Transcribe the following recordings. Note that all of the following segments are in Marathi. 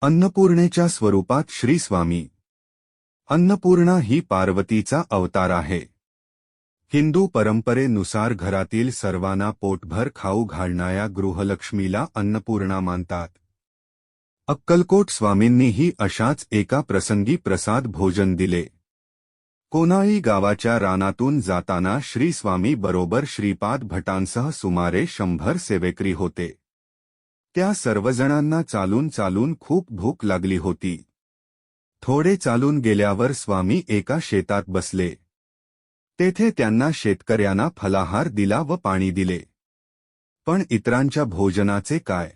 अन्नपूर्णेच्या स्वरूपात श्री स्वामी. अन्नपूर्णा ही पार्वतीचा अवतार आहे. हिंदू परंपरेनुसार घरातील सर्वांना पोटभर खाऊ घालणाऱ्या गृहलक्ष्मीला अन्नपूर्णा मानतात. अक्कलकोट स्वामींनीही अशाच एका प्रसंगी प्रसाद भोजन दिले. कोनाई गावाच्या रानातून जाताना श्री स्वामी बरोबर श्रीपाद भटांसह सुमारे शंभर सेवेकरी होते. त्या सर्वजणांना चालून चालून खूप भूक लागली होती. थोडे चालून गेल्यावर स्वामी एका शेतात बसले. तेथे त्यांना शेतकऱ्यांना फलाहार दिला व पाणी दिले. पण इतरांच्या भोजनाचे काय?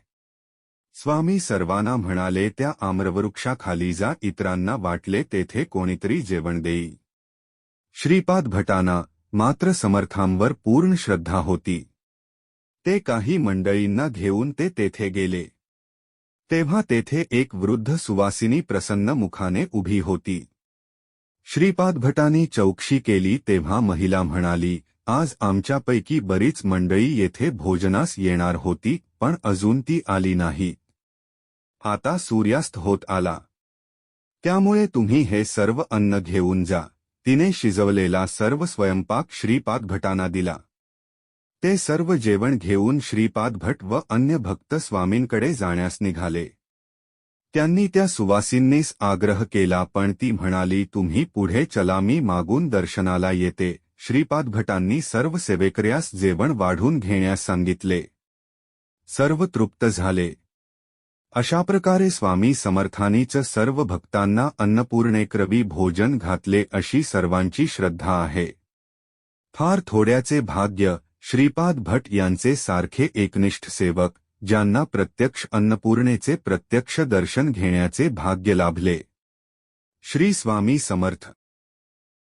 स्वामी सर्वांना म्हणाले त्या आम्रवृक्षाखाली जा इतरांना वाटले तेथे कोणीतरी जेवण देई. श्रीपाद भटाना मात्र समर्थांवर पूर्ण श्रद्धा होती. ते काही मंडळींना घेऊन ते तेथे गेले. तेव्हा तेथे एक वृद्ध सुवासिनी प्रसन्न मुखाने उभी होती. श्रीपाद भटानी चौकशी केली तेव्हा महिला म्हणाली आज आमच्यापैकी बरीच मंडळी येथे भोजनास येणार होती पण अजून ती आली नाही. आता सूर्यास्त होत आला. त्यामुळे तुम्ही हे सर्व अन्न घेऊन जा. तिने शिजवलेला सर्व स्वयंपाक श्रीपाद भटाना दिला. ते सर्व जेवण घेऊन श्रीपाद भट व अन्य भक्त स्वामींकडे जाण्यास निघाले. त्यांनी त्या सुवासींनीच आग्रह केला पण ती म्हणाली तुम्ही पुढे चला मी मागून दर्शनाला येते. श्रीपाद भटांनी सर्व सेवेकऱ्यास जेवण वाढून घेण्यास सांगितले. सर्व तृप्त झाले. अशा प्रकारे स्वामी समर्थानीच सर्व भक्तांना अन्नपूर्णेक्रवी भोजन घातले अशी सर्वांची श्रद्धा आहे. फार थोड्याचे भाग्य श्रीपाद भट यांचे सारखे एकनिष्ठ सेवक ज्यांना प्रत्यक्ष अन्नपूर्णेचे प्रत्यक्ष दर्शन घेण्याचे भाग्य लाभले. श्री स्वामी समर्थ.